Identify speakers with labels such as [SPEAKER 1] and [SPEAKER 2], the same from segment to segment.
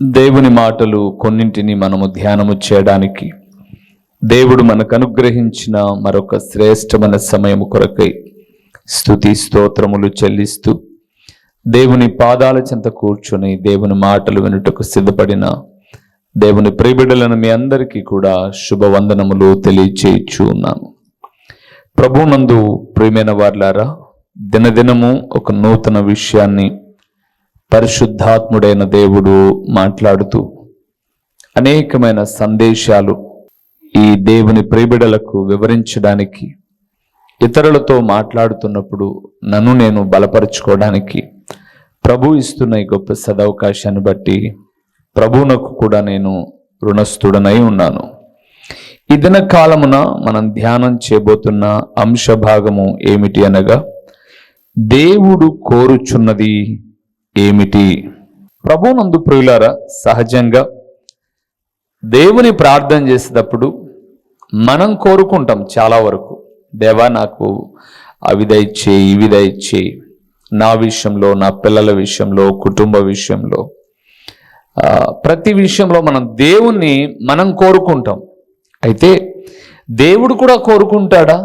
[SPEAKER 1] దేవుని మాటలు కొన్నింటిని మనము ధ్యానము చేయడానికి దేవుడు మనకు అనుగ్రహించిన మరొక శ్రేష్టమైన సమయము కొరకై స్తుతి స్తోత్రములు చెల్లిస్తూ దేవుని పాదాల చెంత కూర్చొని దేవుని మాటలు వినుటకు సిద్ధపడిన దేవుని ప్రిబిడలను మీ అందరికీ కూడా శుభవందనములు తెలియచేయచ్చు ఉన్నాను. ప్రభునందు ప్రియమైన వార్లారా దినదినము ఒక నూతన విషయాన్ని పరిశుద్ధాత్ముడైన దేవుడు మాట్లాడుతూ అనేకమైన సందేశాలు ఈ దేవుని ప్రేబిడలకు వివరించడానికి ఇతరులతో మాట్లాడుతున్నప్పుడు నన్ను నేను బలపరుచుకోవడానికి ప్రభు ఇస్తున్న ఈ గొప్ప సదవకాశాన్ని బట్టి ప్రభువునకు కూడా నేను రుణస్థుడనై ఉన్నాను. ఈ దిన కాలమున మనం ధ్యానం చేయబోతున్న అంశ భాగము ఏమిటి అనగా దేవుడు కోరుచున్నది ఏమిటి? ప్రభునందు ప్రియులారా సహజంగా దేవుని ప్రార్థన చేసేటప్పుడు మనం కోరుకుంటాం చాలా వరకు దేవా నాకు అవి దయచేయి ఇవి దయచేయి నా విషయంలో నా పిల్లల విషయంలో కుటుంబ విషయంలో. ప్రతి విషయంలో మనం దేవుణ్ణి మనం కోరుకుంటాం. అయితే దేవుడు కూడా కోరుకుంటాడా?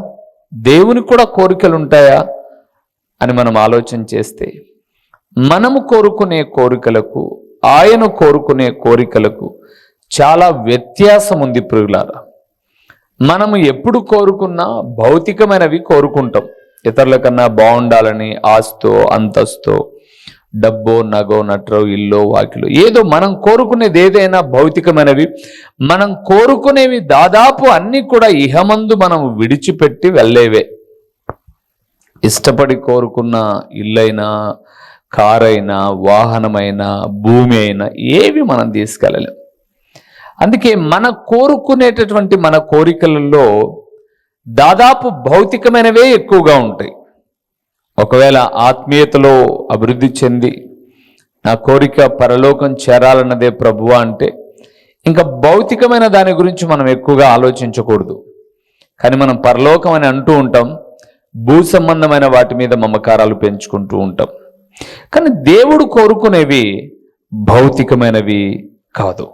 [SPEAKER 1] దేవునికి కూడా కోరికలు ఉంటాయా అని మనం ఆలోచన చేస్తే మనము కోరుకునే కోరికలకు ఆయన కోరుకునే కోరికలకు చాలా వ్యత్యాసం ఉంది ప్రియులారా. మనము ఎప్పుడు కోరుకున్నా భౌతికమైనవి కోరుకుంటాం. ఇతరుల కన్నా బాగుండాలని ఆస్తో అంతస్తో డబ్బో నగో నట్రో ఇల్లో వాకిలో ఏదో మనం కోరుకునేది ఏదైనా భౌతికమైనవి మనం కోరుకునేవి దాదాపు అన్ని కూడా ఇహమందు మనం విడిచిపెట్టి వెళ్ళేవే. ఇష్టపడి కోరుకున్న ఇల్లైనా కారైనా వాహనమైనా భూమి అయినా ఏవి మనం తీసుకెళ్ళలేం. అందుకే మన కోరుకునేటటువంటి మన కోరికలలో దాదాపు భౌతికమైనవే ఎక్కువగా ఉంటాయి. ఒకవేళ ఆత్మీయతలో అభివృద్ధి చెంది నా కోరిక పరలోకం చేరాలన్నదే ప్రభువా అంటే ఇంకా భౌతికమైన దాని గురించి మనం ఎక్కువగా ఆలోచించకూడదు. కానీ మనం పరలోకం అని అంటూ ఉంటాం భూ సంబంధమైన వాటి మీద మమకారాలు పెంచుకుంటూ ఉంటాం. కానీ దేవుడు కోరుకునేవి భౌతికమైనవి కాదు.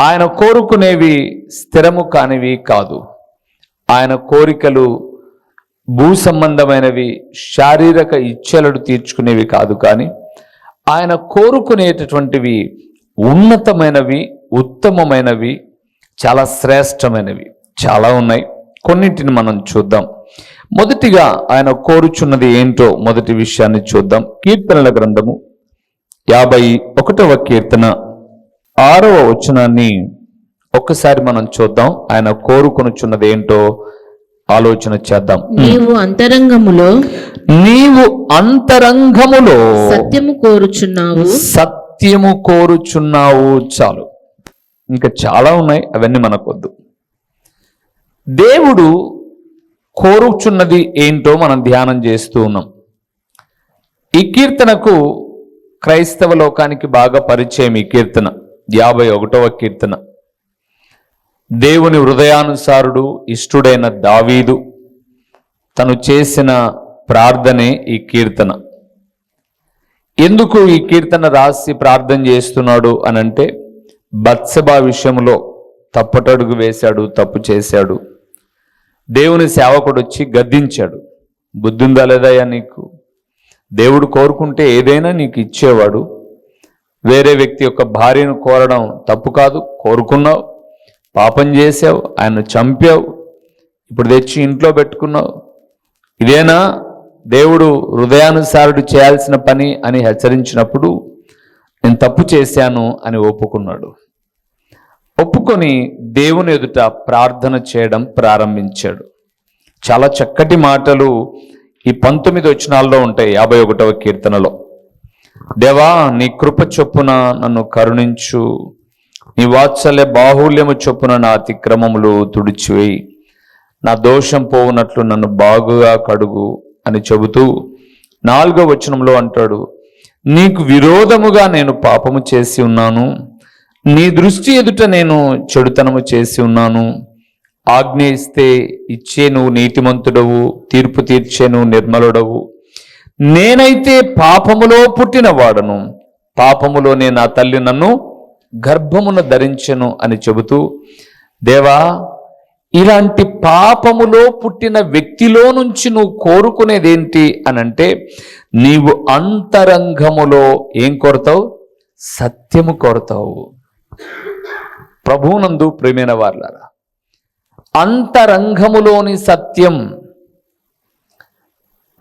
[SPEAKER 1] ఆయన కోరుకునేవి స్థిరము కానివి కాదు. ఆయన కోరికలు భూ సంబంధమైనవి శారీరక ఇచ్చలను తీర్చుకునేవి కాదు కానీ ఆయన కోరుకునేటటువంటివి ఉన్నతమైనవి ఉత్తమమైనవి చాలా శ్రేష్టమైనవి చాలా ఉన్నాయి. కొన్నింటిని మనం చూద్దాం. మొదటిగా ఆయన కోరుచున్నది ఏంటో మొదటి విషయాన్ని చూద్దాం. కీర్తనల గ్రంథము యాభై ఒకటవ కీర్తన ఆరవ వచనాన్ని ఒక్కసారి మనం చూద్దాం. ఆయన కోరుకొనుచున్నది ఏంటో ఆలోచన చేద్దాం.
[SPEAKER 2] నీవు అంతరంగములో
[SPEAKER 1] నీవు అంతరంగములో
[SPEAKER 2] సత్యము కోరుచున్నావు.
[SPEAKER 1] సత్యము కోరుచున్నావు. చాలు. ఇంకా చాలా ఉన్నాయి. అవన్నీ మనకొద్దు. దేవుడు కోరుచున్నది ఏంటో మనం ధ్యానం చేస్తూ ఉన్నాం. ఈ కీర్తనకు క్రైస్తవ లోకానికి బాగా పరిచయం ఈ కీర్తన యాభై ఒకటవ కీర్తన. దేవుని హృదయానుసారుడు ఇష్టుడైన దావీదు తను చేసిన ప్రార్థనే ఈ కీర్తన. ఎందుకు ఈ కీర్తన రాసి ప్రార్థన చేస్తున్నాడు అనంటే బత్సబా విషయంలో తప్పటడుగు వేశాడు తప్పు చేశాడు. దేవుని సేవకుడు వచ్చి గద్దించాడు. బుద్ధుందా లేదయ్యా నీకు? దేవుడు కోరుకుంటే ఏదైనా నీకు ఇచ్చేవాడు. వేరే వ్యక్తి యొక్క భార్యను కోరడం తప్పు కాదు కోరుకున్నావు పాపం చేసావు ఆయన చంపావు ఇప్పుడు తెచ్చి ఇంట్లో పెట్టుకున్నావు. ఇదేనా? దేవుడు హృదయానుసారుడు చేయాల్సిన పని అని హెచ్చరించినప్పుడు నేను తప్పు చేశాను అని ఒప్పుకున్నాడు. ఒప్పుకొని దేవుని ఎదుట ప్రార్థన చేయడం ప్రారంభించాడు. చాలా చక్కటి మాటలు ఈ పంతొమ్మిది వచనాల్లో ఉంటాయి యాభై ఒకటవ కీర్తనలో. దేవా నీ కృప చొప్పున నన్ను కరుణించు. నీ వాత్సల్య బాహుల్యము చొప్పున నా అతిక్రమములు తుడిచివేయి. నా దోషం పోవునట్లు నన్ను బాగుగా కడుగు అని చెబుతూ నాలుగో వచనంలో అంటాడు నీకు విరోధముగా నేను పాపము చేసి ఉన్నాను. నీ దృష్టి ఎదుట నేను చెడుతనము చేసి ఉన్నాను. ఆజ్ఞ ఇస్తే ఇచ్చే నువ్వు నీతిమంతుడవు తీర్పు తీర్చే నువ్వు నిర్మలుడవు. నేనైతే పాపములో పుట్టినవాడను పాపములోనే నా తల్లి నన్ను గర్భమున ధరించెను అని చెబుతూ దేవా ఇలాంటి పాపములో పుట్టిన వ్యక్తిలో నుంచి నువ్వు కోరుకునేదేంటి? అని అంటే నీవు అంతరంగములో ఏం కోరుతావు? సత్యము కోరుతావు. ప్రభువునందు ప్రేమైన వార్లారా అంతరంగములోని సత్యం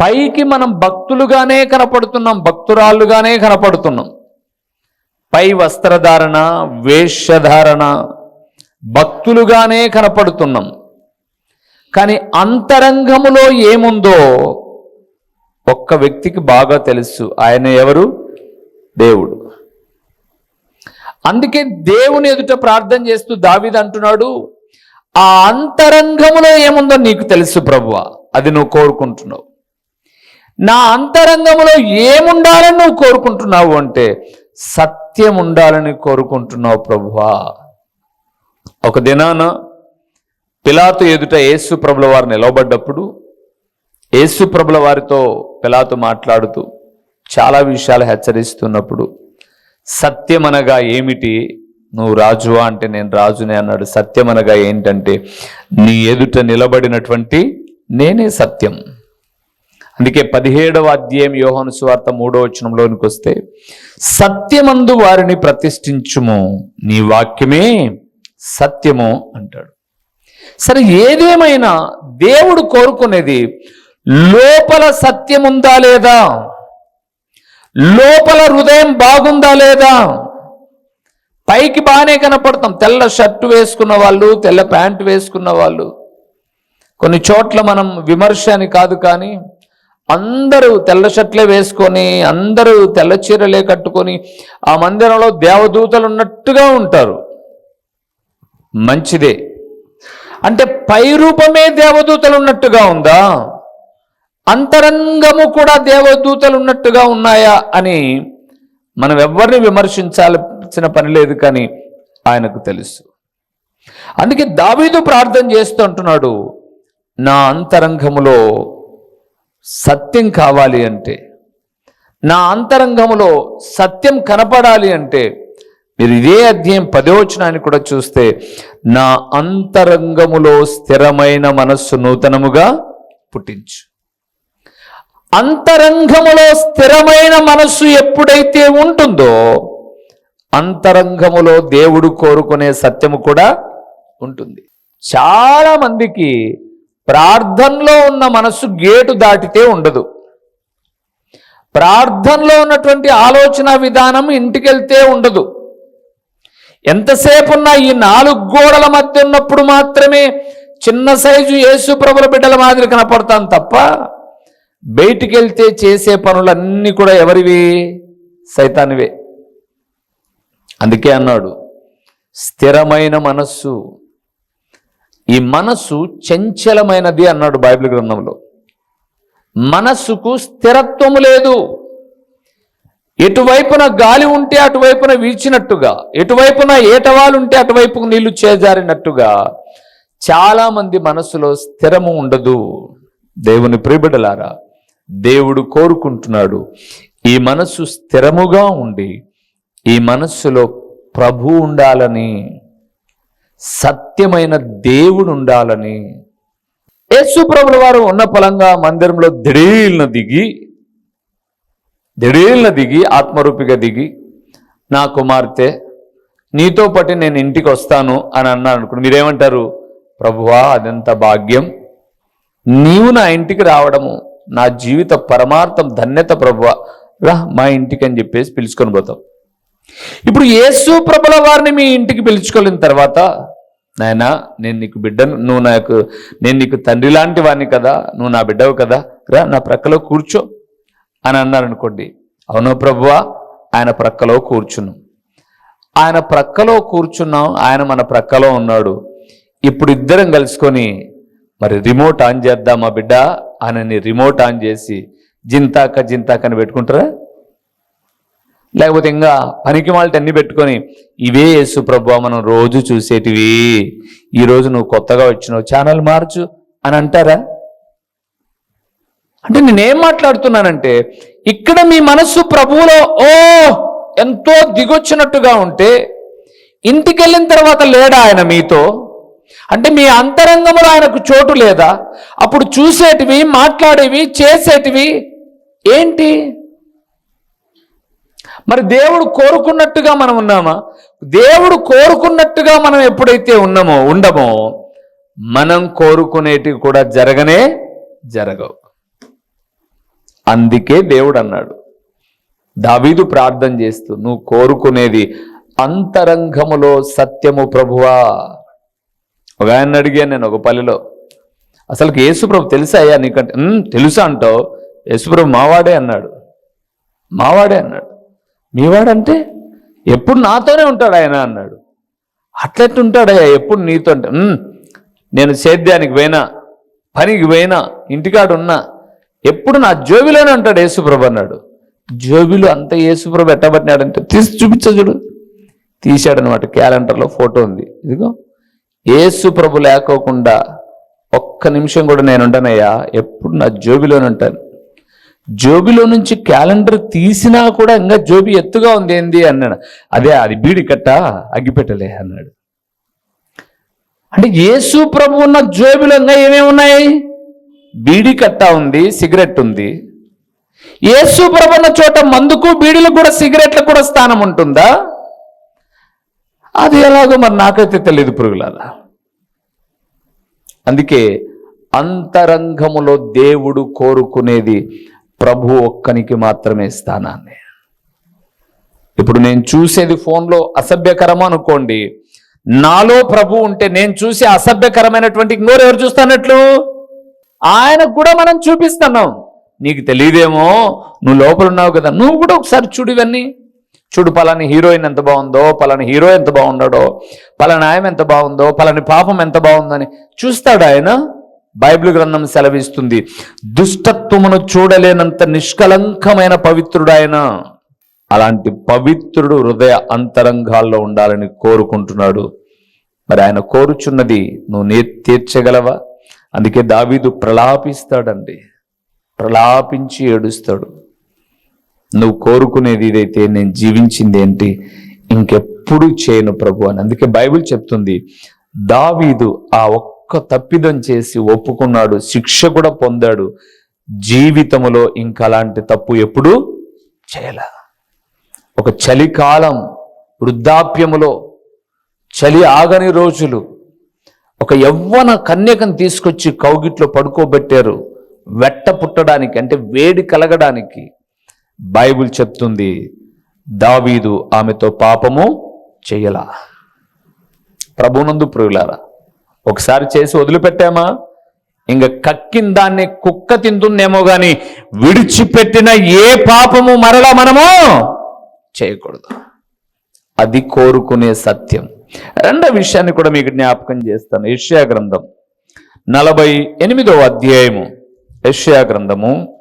[SPEAKER 1] పైకి మనం భక్తులుగానే కనపడుతున్నాం భక్తురాళ్ళుగానే కనపడుతున్నాం. పై వస్త్రధారణ వేషధారణ భక్తులుగానే కనపడుతున్నాం. కానీ అంతరంగములో ఏముందో ఒక్క వ్యక్తికి బాగా తెలుసు. ఆయన ఎవరు? దేవుడు. అందుకే దేవుని ఎదుట ప్రార్థన చేస్తూ దావిది అంటున్నాడు ఆ అంతరంగములో ఏముందో నీకు తెలుసు ప్రభువ అది నువ్వు కోరుకుంటున్నావు. నా అంతరంగంలో ఏముండాలని నువ్వు కోరుకుంటున్నావు అంటే సత్యం ఉండాలని కోరుకుంటున్నావు ప్రభువా. ఒక దినాన పిలాతు ఎదుట యేసు ప్రభుల వారు నిలవబడ్డప్పుడు యేసు ప్రభుల వారితో పిలాతు మాట్లాడుతూ చాలా విషయాలు హెచ్చరిస్తున్నప్పుడు సత్యమనగా ఏమిటి? నువ్వు రాజువా అంటే నేను రాజునే అన్నాడు. సత్యమనగా ఏంటంటే నీ ఎదుట నిలబడినటువంటి నేనే సత్యం. అందుకే పదిహేడవ అధ్యాయం యోహను సువార్త మూడో వచనంలోనికి వస్తే సత్యమందు వారిని ప్రతిష్ఠించుము నీ వాక్యమే సత్యము అంటాడు. సరే ఏదేమైనా దేవుడు కోరుకునేది లోపల సత్యం ఉందా లేదా? లోపల హృదయం బాగుందా లేదా? పైకి బాగానే కనపడతాం. తెల్ల షర్టు వేసుకున్న వాళ్ళు తెల్ల ప్యాంటు వేసుకున్న వాళ్ళు. కొన్ని చోట్ల మనం విమర్శ అని కాదు కానీ అందరూ తెల్ల షర్ట్లే వేసుకొని అందరూ తెల్ల చీరలే కట్టుకొని ఆ మందిరంలో దేవదూతలు ఉన్నట్టుగా ఉంటారు. మంచిదే. అంటే పై రూపమే దేవదూతలు ఉన్నట్టుగా ఉందా? అంతరంగము కూడా దేవదూతలు ఉన్నట్టుగా ఉన్నాయా అని మనం ఎవరిని విమర్శించాల్సిన పని లేదు కానీ ఆయనకు తెలుసు. అందుకే దావీదు ప్రార్థన చేస్తూ అంటున్నాడు నా అంతరంగములో సత్యం కావాలి అంటే నా అంతరంగములో సత్యం కనపడాలి అంటే మీరు ఇదే అధ్యాయం పదవచనాన్ని కూడా చూస్తే నా అంతరంగములో స్థిరమైన మనస్సు నూతనముగా పుట్టించు. అంతరంగములో స్థిరమైన మనస్సు ఎప్పుడైతే ఉంటుందో అంతరంగములో దేవుడు కోరుకునే సత్యము కూడా ఉంటుంది. చాలా మందికి ప్రార్థనలో ఉన్న మనస్సు గేటు దాటితే ఉండదు. ప్రార్థనలో ఉన్నటువంటి ఆలోచన విధానం ఇంటికెళ్తే ఉండదు. ఎంతసేపున్న ఈ నాలుగు గోడల మధ్య ఉన్నప్పుడు మాత్రమే చిన్న సైజు యేసు ప్రభుల బిడ్డల మాదిరి కనపడతాం తప్ప బయటికి వెళ్తే చేసే పనులన్నీ కూడా ఎవరివి? సైతానివే. అందుకే అన్నాడు స్థిరమైన మనస్సు. ఈ మనస్సు చంచలమైనది అన్నాడు బైబిల్ గ్రంథంలో. మనస్సుకు స్థిరత్వము లేదు. ఎటువైపున గాలి ఉంటే అటువైపున వీచినట్టుగా ఎటువైపున ఏటవాలు ఉంటే అటువైపు నీళ్ళు చేజారినట్టుగా చాలామంది మనసులో స్థిరము ఉండదు. దేవుని ప్రిబిడలారా దేవుడు కోరుకుంటున్నాడు. ఈ మనస్సు స్థిరముగా ఉండి ఈ మనస్సులో ప్రభు ఉండాలని సత్యమైన దేవుడు ఉండాలని యేసుప్రభుల వారు ఉన్న పలంగా మందిరంలో దిడీలను దిగి దిడీలను దిగి ఆత్మరూపిగా దిగి నా కుమార్తె నీతో పాటు నేను ఇంటికి వస్తాను అని అన్నాను అనుకోండి. మీరేమంటారు? ప్రభువా అదంత భాగ్యం. నీవు నా ఇంటికి రావడము నా జీవిత పరమార్థం ధన్యత ప్రభు రా మా ఇంటికి అని చెప్పేసి పిలుచుకొని పోతాం. ఇప్పుడు యేసు ప్రభుల వారిని మీ ఇంటికి పిలుచుకోలేని తర్వాత నాయనా నేను నీకు బిడ్డను నువ్వు నాకు నేను నీకు తండ్రి లాంటి వాడిని కదా నువ్వు నా బిడ్డవు కదా రా నా ప్రక్కలో కూర్చో అని అన్నారు అనుకోండి. అవును ప్రభువా ఆయన ప్రక్కలో కూర్చున్నాం. ఆయన ప్రక్కలో కూర్చున్నాం ఆయన మన ప్రక్కలో ఉన్నాడు. ఇప్పుడు ఇద్దరం కలుసుకొని మరి రిమోట్ ఆన్ చేద్దామా బిడ్డ? ఆయనని రిమోట్ ఆన్ చేసి జింతాక జింతాక అని పెట్టుకుంటారా? లేకపోతే ఇంకా పనికి వాళ్ళకి అన్ని పెట్టుకొని ఇవే యేసు ప్రభు మనం రోజు చూసేటివి. ఈ రోజు నువ్వు కొత్తగా వచ్చినావు ఛానల్ మార్చు అని అంటారా? అంటే నేనేం మాట్లాడుతున్నానంటే ఇక్కడ మీ మనస్సు ప్రభువులో ఓ ఎంతో దిగొచ్చినట్టుగా ఉంటే ఇంటికి వెళ్ళిన తర్వాత లేడా ఆయన మీతో? అంటే మీ అంతరంగంలో ఆయనకు చోటు లేదా? అప్పుడు చూసేటివి మాట్లాడేవి చేసేటివి ఏంటి? మరి దేవుడు కోరుకున్నట్టుగా మనం ఉన్నామా? దేవుడు కోరుకున్నట్టుగా మనం ఎప్పుడైతే ఉన్నామో ఉండమో మనం కోరుకునేటివి కూడా జరగనే జరగవు. అందుకే దేవుడు అన్నాడు దావీదు ప్రార్థన చేస్తూ నువ్వు కోరుకునేది అంతరంగములో సత్యము ప్రభువా. ఒక ఆయన అడిగాను నేను ఒక పల్లెలో. అసలు యేసుప్రభు తెలుసా అయ్యా నీకంటే? తెలుసా అంటావు. యేసుప్రభు మావాడే అన్నాడు. మావాడే అన్నాడు. మీవాడంటే? ఎప్పుడు నాతోనే ఉంటాడు ఆయన అన్నాడు. అట్లెట్టు ఉంటాడయ్యా ఎప్పుడు నీతో అంటే? నేను సేద్యానికి పోయినా పనికి పోయినా ఇంటికాడు ఉన్నా ఎప్పుడు నా జోబిలోనే ఉంటాడు యేసుప్రభు అన్నాడు. జోబిలో అంత యేసుప్రభు ఎట్టబట్టినాడంటే తీసి చూపించ చూడు. తీశాడనమాట క్యాలెండర్లో ఫోటో ఉంది. ఇదిగో. ఏసు ప్రభు లేకోకుండా ఒక్క నిమిషం కూడా నేను ఉండనయ్యా ఎప్పుడు నా జోబిలోనే ఉంటాను. జోబిలో నుంచి క్యాలెండర్ తీసినా కూడా ఇంకా జోబి ఎత్తుగా ఉంది ఏంది అన్నాడు. అదే అది బీడి కట్ట అగ్గిపెట్టలే అన్నాడు. అంటే యేసు ప్రభు ఉన్న జోబిలో ఇంకా ఏమేమి ఉన్నాయి? బీడి కట్ట ఉంది సిగరెట్ ఉంది. యేసు ప్రభు ఉన్న చోట మందుకు బీడీలకు కూడా సిగరెట్లకు కూడా స్థానం ఉంటుందా? అది ఎలాగో మరి నాకైతే తెలియదు పురుగులారా అందుకే అంతరంగములో దేవుడు కోరుకునేది ప్రభు ఒక్కనికి మాత్రమే స్థానాన్ని. ఇప్పుడు నేను చూసేది ఫోన్లో అసభ్యకరం అనుకోండి. నాలో ప్రభు ఉంటే నేను చూసే అసభ్యకరమైనటువంటి ఇంకోరు ఎవరు చూస్తానట్లు? ఆయనకు కూడా మనం చూపిస్తున్నాం. నీకు తెలియదేమో నువ్వు లోపల ఉన్నావు కదా. నువ్వు కూడా ఒకసారి చూడు ఇవన్నీ. చూడు పలాని హీరోయిన్ ఎంత బాగుందో పలాని హీరో ఎంత బాగున్నాడో పలాని ఆయన ఎంత బాగుందో పలాని పాపం ఎంత బాగుందని చూస్తాడు ఆయన. బైబిల్ గ్రంథం సెలవిస్తుంది దుష్టత్వమును చూడలేనంత నిష్కలంకమైన పవిత్రుడు ఆయన. అలాంటి పవిత్రుడు హృదయ అంతరంగాల్లో ఉండాలని కోరుకుంటున్నాడు. మరి ఆయన కోరుచున్నది నువ్వు నే తీర్చగలవా? అందుకే దావీదు ప్రలాపిస్తాడండి. ప్రలాపించి ఏడుస్తాడు. నువ్వు కోరుకునేది ఇదైతే నేను జీవించింది ఏంటి ఇంకెప్పుడు చేయను ప్రభు అని. అందుకే బైబిల్ చెప్తుంది దావీదు ఆ ఒక్క తప్పిదం చేసి ఒప్పుకున్నాడు శిక్ష కూడా పొందాడు. జీవితములో ఇంకా అలాంటి తప్పు ఎప్పుడు చేయలే. ఒక చలికాలం వృద్ధాప్యములో చలి ఆగని రోజులు ఒక యవ్వన కన్యకను తీసుకొచ్చి కౌగిట్లో పడుకోబెట్టారు వెట్ట పుట్టడానికి అంటే వేడి కలగడానికి. బైబిల్ చెప్తుంది దావీదు ఆమెతో పాపము చెయ్యలా ప్రభునందు ప్రియులారా ఒకసారి చేసి వదిలిపెట్టామా? ఇంకా కక్కిన దాన్ని కుక్క తింటుందేమో గాని విడిచిపెట్టిన ఏ పాపము మరలా మనము చేయకూడదు. అది కోరుకునే సత్యం. రెండో విషయాన్ని కూడా మీకు జ్ఞాపకం చేస్తాను. యష్యా గ్రంథం నలభై ఎనిమిదో అధ్యాయము. యష్యా గ్రంథము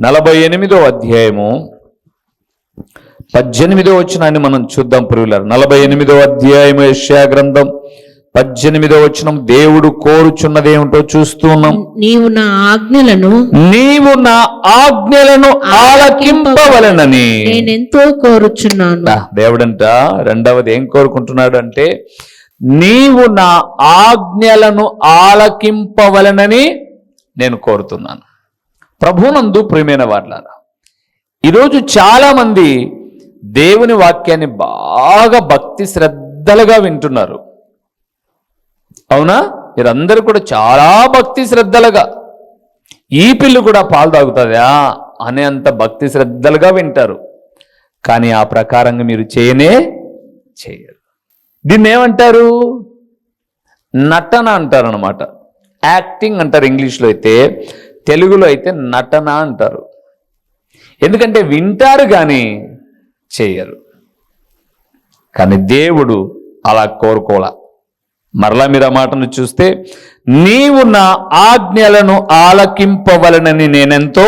[SPEAKER 1] నలభై ఎనిమిదో అధ్యాయము. పద్దెనిమిదో వచనాన్ని మనం చూద్దాం పురుగులారు నలభై ఎనిమిదో అధ్యాయము యెషయా గ్రంథం. పద్దెనిమిదో వచనం దేవుడు కోరుచున్నదేమిటో చూస్తూ ఉన్నాం.
[SPEAKER 2] నీవు నా ఆజ్ఞలను
[SPEAKER 1] నీవు నా ఆజ్ఞలను ఆలకింపవలనని.
[SPEAKER 2] నేనెంతో కోరుచున్నాను.
[SPEAKER 1] దేవుడంట రెండవది ఏం కోరుకుంటున్నాడు అంటే నీవు నా ఆజ్ఞలను ఆలకింపవలనని నేను కోరుతున్నాను. ప్రభునందు ప్రియమైన వాళ్ళారా ఈరోజు చాలామంది దేవుని వాక్యాన్ని బాగా భక్తి శ్రద్ధలుగా వింటున్నారు. అవునా? మీరందరూ కూడా చాలా భక్తి శ్రద్ధలుగా ఈ పిల్లు కూడా పాలు తాగుతుందా అనేంత భక్తి శ్రద్ధలుగా వింటారు. కానీ ఆ ప్రకారంగా మీరు చేయనే చేయరు. దీన్ని ఏమంటారు? నటన అంటారు అనమాట యాక్టింగ్ అంటారు ఇంగ్లీష్లో అయితే. తెలుగులో అయితే నటన అంటారు. ఎందుకంటే వింటారు కానీ చేయరు. కానీ దేవుడు అలా కోరుకోలా మరలా మీరు ఆ మాటను చూస్తే నీవు నా ఆజ్ఞలను ఆలకింపవలనని నేనెంతో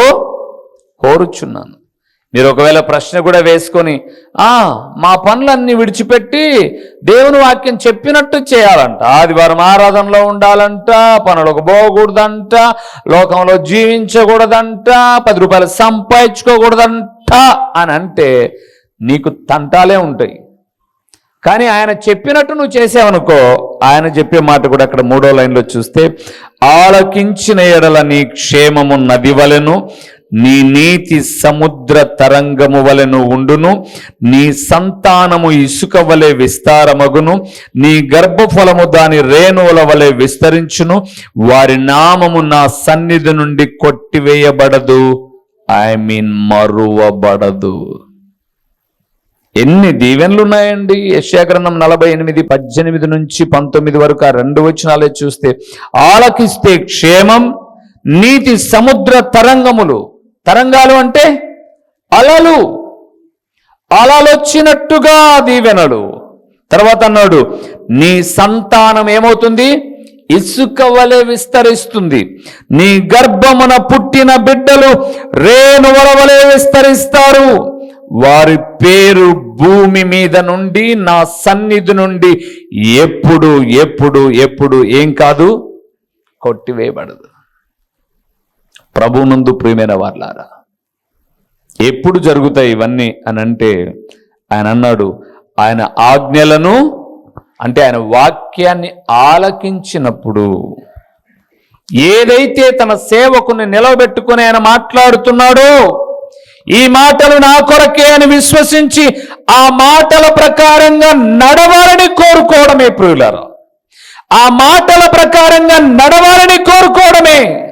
[SPEAKER 1] కోరుచున్నాను. మీరు ఒకవేళ ప్రశ్న కూడా వేసుకొని ఆ మా పనులన్నీ విడిచిపెట్టి దేవుని వాక్యం చెప్పినట్టు చేయాలంట. ఆదివారం ఆరాధనలో ఉండాలంట పనులకు పోకూడదంట లోకంలో జీవించకూడదంట పది రూపాయలు సంపాదించుకోకూడదంట అని అంటే నీకు తంటాలే ఉంటాయి. కానీ ఆయన చెప్పినట్టు నువ్వు చేసావనుకో ఆయన చెప్పే మాట కూడా అక్కడ మూడో లైన్లో చూస్తే ఆలకించిన ఎడల నీ క్షేమమున్నది వలెను నీ నీతి సముద్ర తరంగము వలెను ఉండును. నీ సంతానము ఇసుక వలె విస్తారమగును. నీ గర్భఫలము దాని రేణువుల వలె విస్తరించును. వారి నామము నా సన్నిధి నుండి కొట్టివేయబడదు. I mean మరువబడదు. ఎన్ని దీవెనలు ఉన్నాయండి యశాగ్రంథం నలభై ఎనిమిది పద్దెనిమిది నుంచి పంతొమ్మిది వరకు ఆ రెండు వచనాలే చూస్తే ఆలకిస్తే క్షేమం నీతి సముద్ర తరంగములు. తరంగాలు అంటే అలలు. అలలు వచ్చినట్టుగా దీవెనలు. తర్వాత అన్నాడు నీ సంతానం ఏమవుతుంది? ఇసుక వలె విస్తరిస్తుంది. నీ గర్భమున పుట్టిన బిడ్డలు రేణువల వలె విస్తరిస్తారు. వారి పేరు భూమి మీద నుండి నా సన్నిధి నుండి ఎప్పుడు ఎప్పుడు ఎప్పుడు ఏం కాదు? కొట్టివేయబడదు. ప్రభునందు ప్రియమైన వాళ్ళారా ఎప్పుడు జరుగుతాయి ఇవన్నీ అని అంటే ఆయన అన్నాడు ఆయన ఆజ్ఞలను అంటే ఆయన వాక్యాన్ని ఆలకించినప్పుడు ఏదైతే తన సేవకుని నిలబెట్టుకుని ఆయన మాట్లాడుతున్నాడో ఈ మాటలు నా కొరకే అని విశ్వసించి ఆ మాటల ప్రకారంగా నడవాలని కోరుకోవడమే ప్రియులారా. ఆ మాటల ప్రకారంగా నడవాలని కోరుకోవడమే.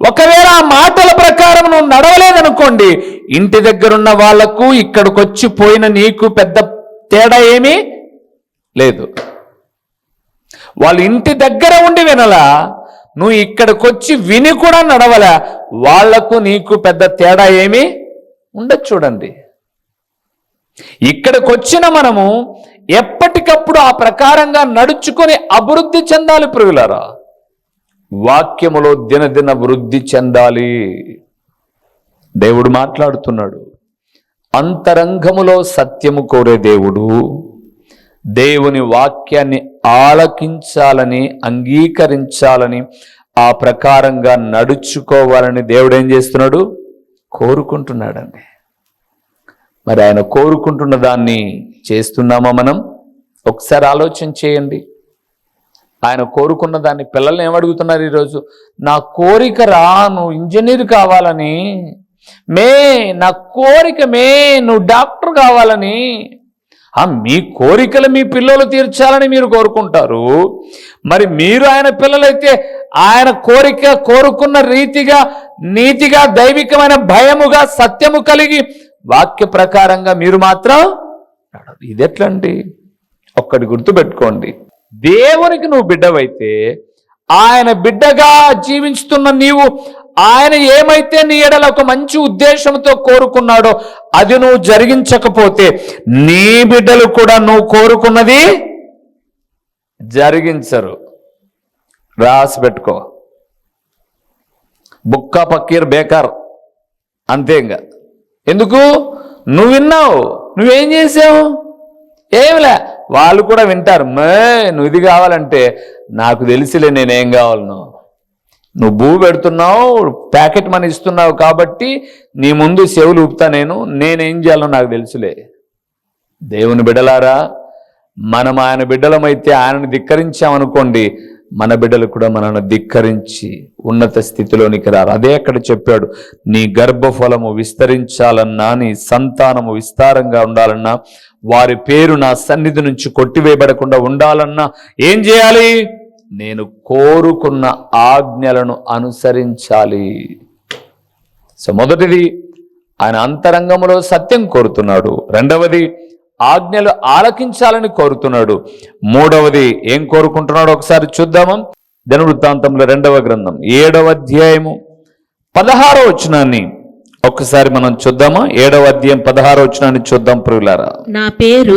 [SPEAKER 1] ఒకవేళ ఆ మాటల ప్రకారం నువ్వు నడవలేదనుకోండి ఇంటి దగ్గరున్న వాళ్ళకు ఇక్కడికి వచ్చి పోయిన నీకు పెద్ద తేడా ఏమీ లేదు. వాళ్ళ ఇంటి దగ్గర ఉండి వినలా నువ్వు ఇక్కడికి వచ్చి విని కూడా నడవలా వాళ్ళకు నీకు పెద్ద తేడా ఏమీ ఉండదు చూడండి. ఇక్కడికి వచ్చిన మనము ఎప్పటికప్పుడు ఆ ప్రకారంగా నడుచుకొని అభివృద్ధి చెందాలి ప్రియులారా. వాక్యములో దినదిన వృద్ధి చెందాలి. దేవుడు మాట్లాడుతున్నాడు. అంతరంగములో సత్యము కోరే దేవుడు. దేవుని వాక్యాన్ని ఆలకించాలని అంగీకరించాలని ఆ ప్రకారంగా నడుచుకోవాలని దేవుడు ఏం చేస్తున్నాడు? కోరుకుంటున్నాడండి. మరి ఆయన కోరుకుంటున్న దాన్ని చేస్తున్నామా మనం? ఒకసారి ఆలోచన చేయండి. ఆయన కోరుకున్న దాన్ని పిల్లల్ని ఏమడుగుతున్నారు ఈరోజు? నా కోరిక రా నువ్వు ఇంజనీర్ కావాలని మే నా కోరిక మే నువ్వు డాక్టర్ కావాలని. మీ కోరికలు మీ పిల్లలు తీర్చాలని మీరు కోరుకుంటారు. మరి మీరు ఆయన పిల్లలైతే ఆయన కోరిక కోరుకున్న రీతిగా నీతిగా దైవికమైన భయముగా సత్యము కలిగి వాక్య ప్రకారంగా మీరు మాత్రం ఇదెట్లండి? ఒక్కటి గుర్తుపెట్టుకోండి. దేవునికి నువ్వు బిడ్డవైతే ఆయన బిడ్డగా జీవించుతున్న నీవు ఆయన ఏమైతే నీ ఎడల ఒక మంచి ఉద్దేశంతో కోరుకున్నాడో అది నువ్వు జరిగించకపోతే నీ బిడ్డలు కూడా నువ్వు కోరుకున్నది జరిగించరు. రాసి పెట్టుకో. బుక్క పక్కీర్ బేకార్. అంతే ఇంకా ఎందుకు? నువ్వు విన్నావు. నువ్వేం చేసావు? ఏమిలే? వాళ్ళు కూడా వింటారు మే నువ్వు ఇది కావాలంటే నాకు తెలిసిలే నేనేం కావాలను. నువ్వు భూ పెడుతున్నావు ప్యాకెట్ మనీ ఇస్తున్నావు కాబట్టి నీ ముందు చెవులు ఊపుతా నేను నేనేం చేయాలో నాకు తెలుసులే. దేవుని బిడ్డలారా మనం ఆయన బిడ్డలమైతే ఆయనను ధిక్కరించామనుకోండి మన బిడ్డలు కూడా మనల్ని ధిక్కరించి ఉన్నత స్థితిలోనికి రారు. అదే అక్కడ చెప్పాడు నీ గర్భఫలము విస్తరించాలన్నా నీ సంతానము విస్తారంగా ఉండాలన్నా వారి పేరు నా సన్నిధి నుంచి కొట్టివేయబడకుండా ఉండాలన్నా ఏం చేయాలి? నేను కోరుకున్న ఆజ్ఞలను అనుసరించాలి. సో మొదటిది ఆయన అంతరంగంలో సత్యం కోరుతున్నాడు. రెండవది ఆజ్ఞలు ఆలకించాలని కోరుతున్నాడు. మూడవది ఏం కోరుకుంటున్నాడు ఒకసారి చూద్దామా. ధనువృత్తాంతంలో రెండవ గ్రంథం ఏడవ అధ్యాయము పదహారో వచనాన్ని ఒక్కసారి మనం చూద్దామా. ఏడవ అధ్యాయం పదహారో వచనాన్ని చూద్దాం ప్రియులారా.
[SPEAKER 2] నా పేరు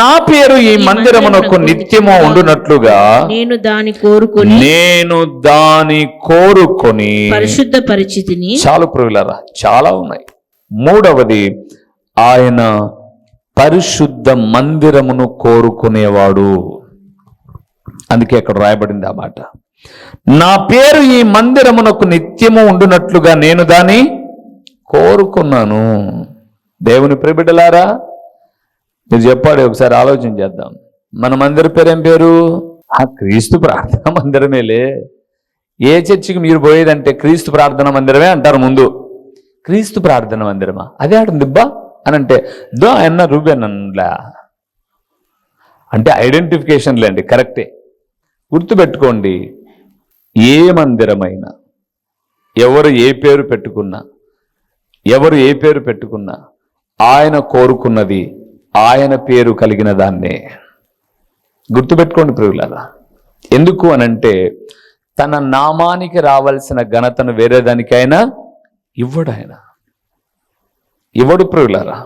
[SPEAKER 1] నా పేరు ఈ మందిరమునకు నిత్యము ఉండునట్లుగా
[SPEAKER 2] నేను దాని కోరుకొని
[SPEAKER 1] నేను దాని కోరుకొని
[SPEAKER 2] పరిశుద్ధ పరిచితిని
[SPEAKER 1] చాలు ప్రియులరా చాలా ఉన్నాయి. మూడవది ఆయన పరిశుద్ధ మందిరమును కోరుకునేవాడు. అందుకే అక్కడ రాయబడింది ఆ మాట. నా పేరు ఈ మందిరమునకు నిత్యము ఉండునట్లుగా నేను దాన్ని కోరుకున్నాను. దేవుని ప్రిబిడలారా మీరు చెప్పాడు ఒకసారి ఆలోచన చేద్దాం. మన మందిర పేరు ఏం పేరు? ఆ క్రీస్తు ప్రార్థన మందిరమేలే ఏ చర్చికి మీరు పోయేదంటే క్రీస్తు ప్రార్థన మందిరమే అంటారు ముందు. క్రీస్తు ప్రార్థన మందిరమా? అదే ఆడుంది అనంటే అని అంటే దో అన్న రూబేనన్లా అంటే ఐడెంటిఫికేషన్లే అండి కరెక్టే గుర్తుపెట్టుకోండి ఏ మందిరమైనా ఎవరు ఏ పేరు పెట్టుకున్నా ఎవరు ఏ పేరు పెట్టుకున్నా ఆయన కోరుకున్నది ఆయన పేరు కలిగిన దాన్నే. గుర్తుపెట్టుకోండి ప్రియులారా. ఎందుకు అనంటే తన నామానికి రావాల్సిన ఘనతను వేరే దానికైనా ఇవ్వడు ఆయన ఇవ్వడు ప్రియులారా?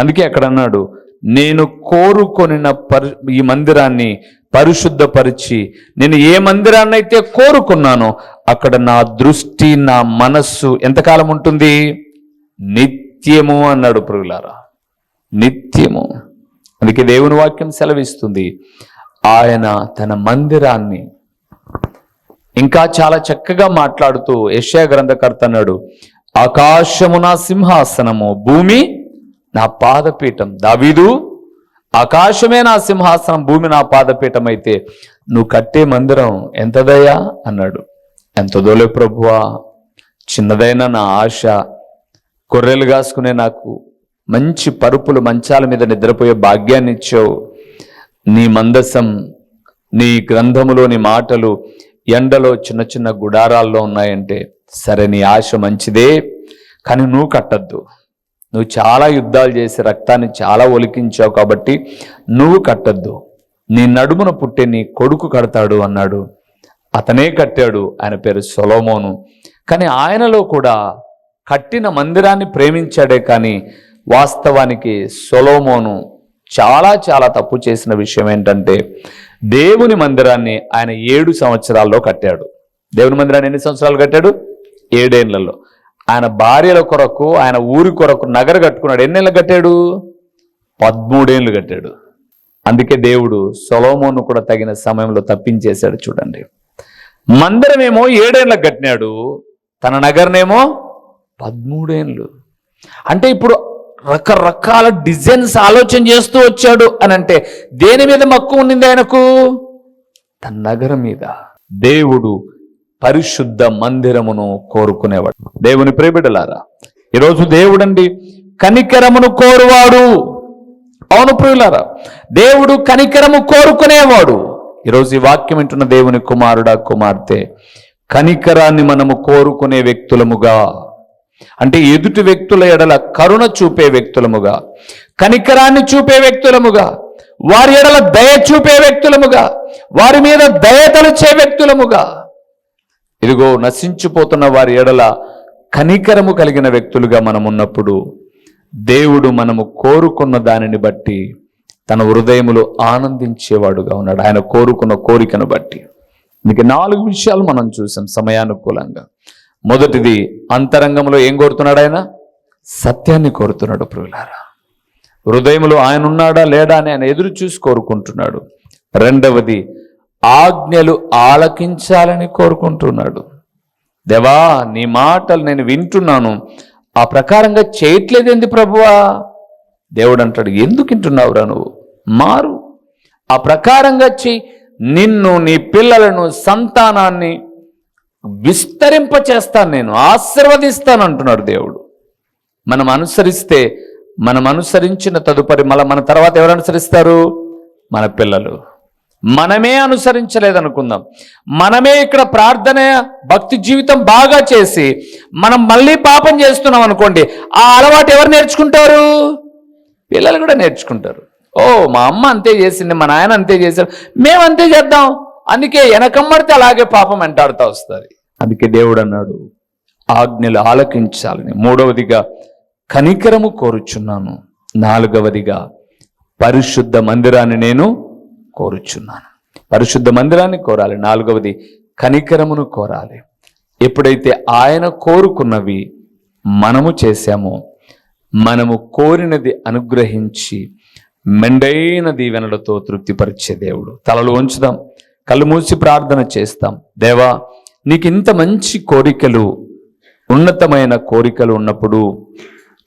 [SPEAKER 1] అందుకే అక్కడ అన్నాడు నేను కోరుకొనిన పరి ఈ మందిరాన్ని పరిశుద్ధపరిచి నేను ఏ మందిరాన్ని అయితే కోరుకున్నానో అక్కడ నా దృష్టి నా మనస్సు ఎంతకాలం ఉంటుంది? నిత్యము అన్నాడు ప్రియులారా. నిత్యము. అందుకే దేవుని వాక్యం సెలవిస్తుంది ఆయన తన మందిరాన్ని ఇంకా చాలా చక్కగా మాట్లాడుతూ యశ్యా గ్రంథకర్త అన్నాడు ఆకాశము నా సింహాసనము భూమి నా పాదపీఠం. దావీదు ఆకాశమే నా సింహాసనం భూమి నా పాదపీఠం అయితే నువ్వు కట్టే మందిరం ఎంతదయ్యా? అన్నాడు. ఎంతదోలే ప్రభువా? చిన్నదైన నా ఆశ. గొర్రెలు కాసుకునే నాకు మంచి పరుపులు మంచాల మీద నిద్రపోయే భాగ్యాన్ని ఇచ్చావు. నీ మందసం నీ గ్రంథములోని మాటలు ఎండలో చిన్న చిన్న గుడారాల్లో ఉన్నాయంటే సరే నీ ఆశ మంచిదే కానీ నువ్వు కట్టద్దు. నువ్వు చాలా యుద్ధాలు చేసి రక్తాన్ని చాలా ఒలికించావు కాబట్టి నువ్వు కట్టద్దు. నీ నడుమున పుట్టే నీ కొడుకు కడతాడు అన్నాడు. అతనే కట్టాడు ఆయన పేరు సొలోమోను. కానీ ఆయనలో కూడా కట్టిన మందిరాన్ని ప్రేమించాడే కానీ వాస్తవానికి సొలోమోను చాలా చాలా తప్పు చేసిన విషయం ఏంటంటే దేవుని మందిరాన్ని ఆయన ఏడు సంవత్సరాల్లో కట్టాడు. దేవుని మందిరాన్ని ఎన్ని సంవత్సరాలు కట్టాడు? ఏడేళ్ళలో. ఆయన భార్యల కొరకు ఆయన ఊరి కొరకు నగర కట్టుకున్నాడు. ఎన్నేళ్ళు కట్టాడు? పదమూడేళ్ళు కట్టాడు. అందుకే దేవుడు సొలోమోను కూడా తగిన సమయంలో తప్పించేశాడు చూడండి. మందిరమేమో ఏడేళ్ళకు కట్టినాడు. తన నగరనేమో పదమూడేళ్ళు అంటే ఇప్పుడు రకరకాల డిజైన్స్ ఆలోచన చేస్తూ వచ్చాడు అని అంటే దేని మీద మక్కువ ఉండింది ఆయనకు? తన నగరం మీద. దేవుడు పరిశుద్ధ మందిరమును కోరుకునేవాడు. దేవుని ప్రేమిడలారా ఈరోజు దేవుడండి కనికరమును కోరువాడు. అవును ప్రియులారా దేవుడు కనికరము కోరుకునేవాడు. ఈరోజు ఈ వాక్యం వింటున్న దేవుని కుమారుడా కుమార్తె కనికరాన్ని మనము కోరుకునే వ్యక్తులముగా అంటే ఎదుటి వ్యక్తుల ఎడల కరుణ చూపే వ్యక్తులముగా కనికరాన్ని చూపే వ్యక్తులముగా వారి ఎడల దయ చూపే వ్యక్తులముగా వారి మీద దయ తలచే వ్యక్తులముగా. ఇదిగో నశించిపోతున్న వారి ఎడల కనికరము కలిగిన వ్యక్తులుగా మనం ఉన్నప్పుడు దేవుడు మనము కోరుకున్న దానిని బట్టి తన హృదయములో ఆనందించేవాడుగా ఉన్నాడు. ఆయన కోరుకున్న కోరికను బట్టి. మీకు నాలుగు విషయాలు మనం చూసాం సమయానుకూలంగా. మొదటిది అంతరంగంలో ఏం కోరుతున్నాడు ఆయన? సత్యాన్ని కోరుతున్నాడు ప్రియులారా. హృదయంలో ఆయన ఉన్నాడా లేడా అని ఆయన ఎదురు చూసి కోరుకుంటున్నాడు. రెండవది ఆజ్ఞలు ఆలకించాలని కోరుకుంటున్నాడు. దేవా నీ మాటలు నేను వింటున్నాను. ఆ ప్రకారంగా చేయట్లేదేంది ప్రభువా? దేవుడు అంటాడు ఎందుకు వింటున్నావురా నువ్వు? మారు. ఆ ప్రకారంగా చెయ్యి. నిన్ను నీ పిల్లలను సంతానాన్ని విస్తరింప చేస్తాను నేను ఆశీర్వదిస్తాను అంటున్నాడు దేవుడు. మనం అనుసరిస్తే మనం అనుసరించిన తదుపరి మళ్ళీ మన తర్వాత ఎవరు అనుసరిస్తారు? మన పిల్లలు. మనమే అనుసరించలేదనుకుందాం. మనమే ఇక్కడ ప్రార్థన భక్తి జీవితం బాగా చేసి మనం మళ్ళీ పాపం చేస్తున్నాం అనుకోండి ఆ అలవాటు ఎవరు నేర్చుకుంటారు? పిల్లలు కూడా నేర్చుకుంటారు. ఓ మా అమ్మ అంతే చేసింది మా నాయన అంతే చేశారు మేము అంతే చేద్దాం. అందుకే వెనకమ్మడితే అలాగే పాపం వెంటాడుతూ వస్తుంది. అందుకే దేవుడు అన్నాడు ఆజ్ఞలు ఆలకించాలని. మూడవదిగా కనికరము కోరుచున్నాను. నాలుగవదిగా పరిశుద్ధ మందిరాన్ని నేను కోరుచున్నాను. పరిశుద్ధ మందిరాన్ని కోరాలి. నాలుగవది కనికరమును కోరాలి. ఎప్పుడైతే ఆయన కోరుకున్నవి మనము చేశామో మనము కోరినది అనుగ్రహించి మెండైన దీవెనలతో తృప్తిపరిచే దేవుడు. తలలు ఉంచుదాం కళ్ళు మూసి ప్రార్థన చేస్తాం. దేవా నీకు ఇంత మంచి కోరికలు ఉన్నతమైన కోరికలు ఉన్నప్పుడు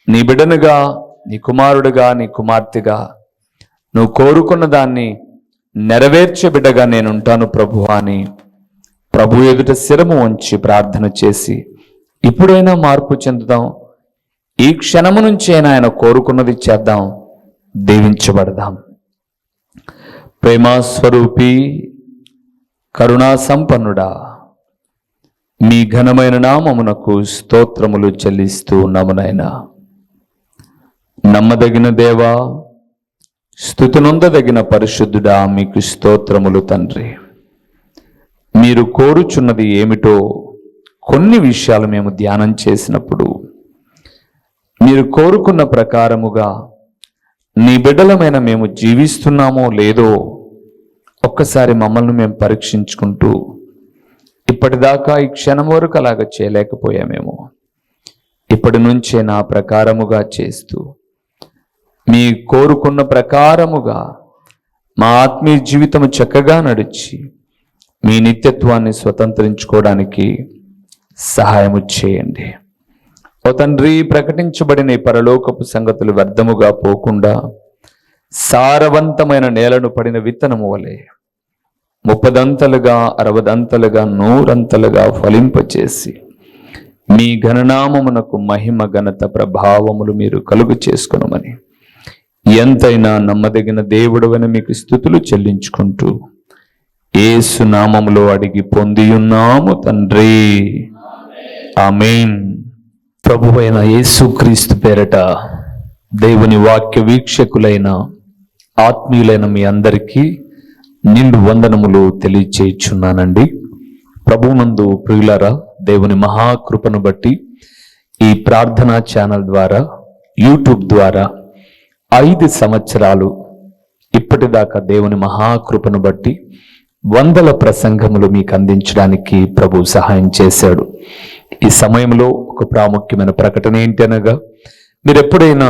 [SPEAKER 1] నీ బిడనుగా నీ కుమారుడుగా నీ కుమార్తెగా నువ్వు కోరుకున్న దాన్ని నెరవేర్చే బిడ్డగా నేను ఉంటాను ప్రభు అని ప్రభు ఎదుట శిరము ఉంచి ప్రార్థన చేసి ఇప్పుడైనా మార్పు చెందుదాం. ఈ క్షణము నుంచైనా ఆయన కోరుకున్నది చేద్దాం. దీవించబడదాం. ప్రేమాస్వరూపి కరుణా సంపన్నుడా మీ ఘనమైన నామమునకు స్తోత్రములు చెల్లిస్తూ నమునైనా నమ్మదగిన దేవా స్థుతినొందదగిన పరిశుద్ధుడా మీకు స్తోత్రములు తండ్రి. మీరు కోరుచున్నది ఏమిటో కొన్ని విషయాలు మేము ధ్యానం చేసినప్పుడు మీరు కోరుకున్న ప్రకారముగా నీ బిడ్డలమైన మేము జీవిస్తున్నామో లేదో ఒక్కసారి మమ్మల్ని మేము పరీక్షించుకుంటూ ఇప్పటిదాకా ఈ క్షణం వరకు అలాగ చేయలేకపోయామేమో. ఇప్పటి నుంచే నా ప్రకారముగా చేస్తూ మీ కోరుకున్న ప్రకారముగా మా ఆత్మీయ జీవితం చక్కగా నడిచి మీ నిత్యత్వాన్ని స్వతంత్రించుకోవడానికి సహాయము చేయండి. ఓ తండ్రి ప్రకటించబడిన ఈ పరలోకపు సంగతులు వ్యర్థముగా పోకుండా సారవంతమైన నేలను పడిన విత్తనము వలె ముప్పదంతలుగా అరవదంతలుగా నూరంతలుగా ఫలింపచేసి మీ ఘననామమునకు మహిమ ఘనత ప్రభావములు మీరు కలుగు చేసుకునమని. ఎంతైనా నమ్మదగిన దేవుడవని మీకు స్థుతులు చెల్లించుకుంటూ ఏసు నామములో అడిగి పొందియున్నాము తండ్రి. ఆమెన్. ప్రభువైన యేసుక్రీస్తు పేరట దేవుని వాక్య వీక్షకులైన ఆత్మీయులైన మీ అందరికీ నిండు వందనములు తెలియచేయుచున్నానండి. ప్రభునందు ప్రియులారా దేవుని మహాకృపను బట్టి ఈ ప్రార్థనా ఛానల్ ద్వారా యూట్యూబ్ ద్వారా ఐదు సంవత్సరాలు ఇప్పటిదాకా దేవుని మహాకృపను బట్టి వందల ప్రసంగములు మీకు అందించడానికి ప్రభు సహాయం చేశాడు. ఈ సమయంలో ఒక ప్రాముఖ్యమైన ప్రకటన ఏంటి అనగా మీరు ఎప్పుడైనా